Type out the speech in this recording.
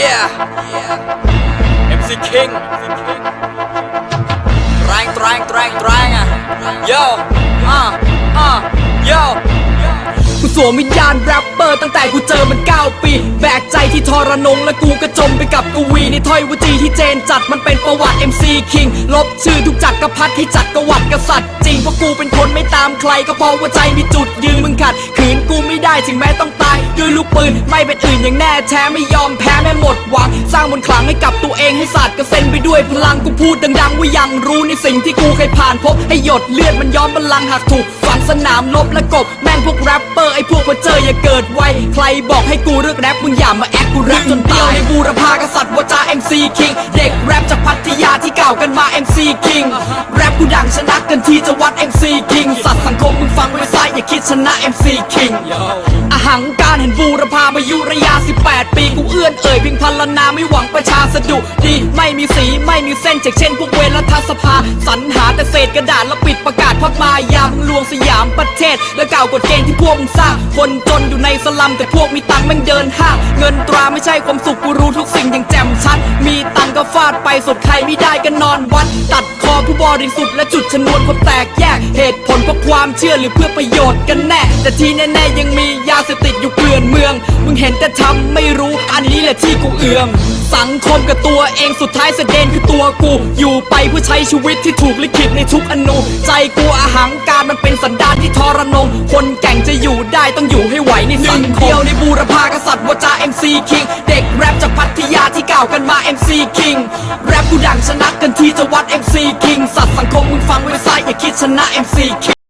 Yeah MC King แรงแรงแรงแรงอะ Yo อะอะ Yo กูสวมวิญญาณแรปเปอร์ตั้งแต่กูเจอมัน 9 ปี แบกใจที่ทรนงและกูก็จมไปกับกวีในถ้อยวจีที่เจนจัดมันเป็นประวัติ MC King ลบชื่อทุกจักรพรรดิที่จัดกวรรดิกษัตริย์ จริงเพราะกูเป็นคนไม่ตามใครก็เพราะว่าใจมีจุดยืนมึงขัด ขืนกูไม่ได้ถึงแม้ต้อง ลูกปืนไม่เป็นอื่นอย่างแน่แท้ไม่ยอมแพ้แม่หมดหวัง สร้างมนขลังให้กับตัวเองให้ศาสตร์กระเซ็นไปด้วยพลังกูพูดดังๆว่ายังรู้ในสิ่งที่กูเคยผ่านพบให้หยดเลือดมันย้อมบัลลังหากถูกฝังสนามลบและกบแม่งพวกแรปเปอร์ไอ้พวกพอเจออย่าเกิดไวใครบอกให้กูเลือกแรปมึงอย่ามาแอคกูแรปจนตายในบูรพากษัตริย์ว่าจา MC King เด็กแร MC King แรปกูดังชนะกันที่จะวัด MC King สัตว์สังคมมึงฟังไว้ซะอย่าคิดชนะ MC King อาหังการเห็นบูรพามายุระยะ18 ปีกูเอื้อนเอ่ยพียงพันลนาไม่หวังประชาสะดุดีไม่มีสีไม่มีเส้นจากเช่น พวกเวรรัฐสภา สรรหาแต่เศษกระดาษแล้วปิดประกาศพักมายามลวงสยามประเทศ และเก่ากฎเกณฑ์ที่พวกมึงสร้างคนจนอยู่ในสลัมแต่พวกมีตังค์แม่งเดินห้างเงินตราไม่ใช่ความสุขกูรู้ทุกสิ่งอย่าง ชัดมีตังก็ฟาดไปสุดใครไม่ได้ก็นอนวัด ตัดคอผู้บริสุทธิ์และจุดชนวนความแตกแยก เหตุผลเพราะความเชื่อหรือเพื่อประโยชน์กันแน่ แต่ที่แน่ๆยังมียาเสพติดอยู่เกลื่อนเมือง มึงเห็นแต่ทำไม่รู้อันนี้แหละที่กูเอือม สังคมกับตัวเองสุดท้ายเสด็จคือตัวกู อยู่ไปเพื่อใช้ชีวิตที่ถูกลิขิตในทุกอนูใจกูอาหังการมันเป็นสันดานที่ทรนง คนแก่งจะอยู่ได้ต้องอยู่ให้ไหวในสังคม กันที่จะวัด MC King สัตว์สังคมมึงฟังไว้ซะอย่าคิดชนะ MC King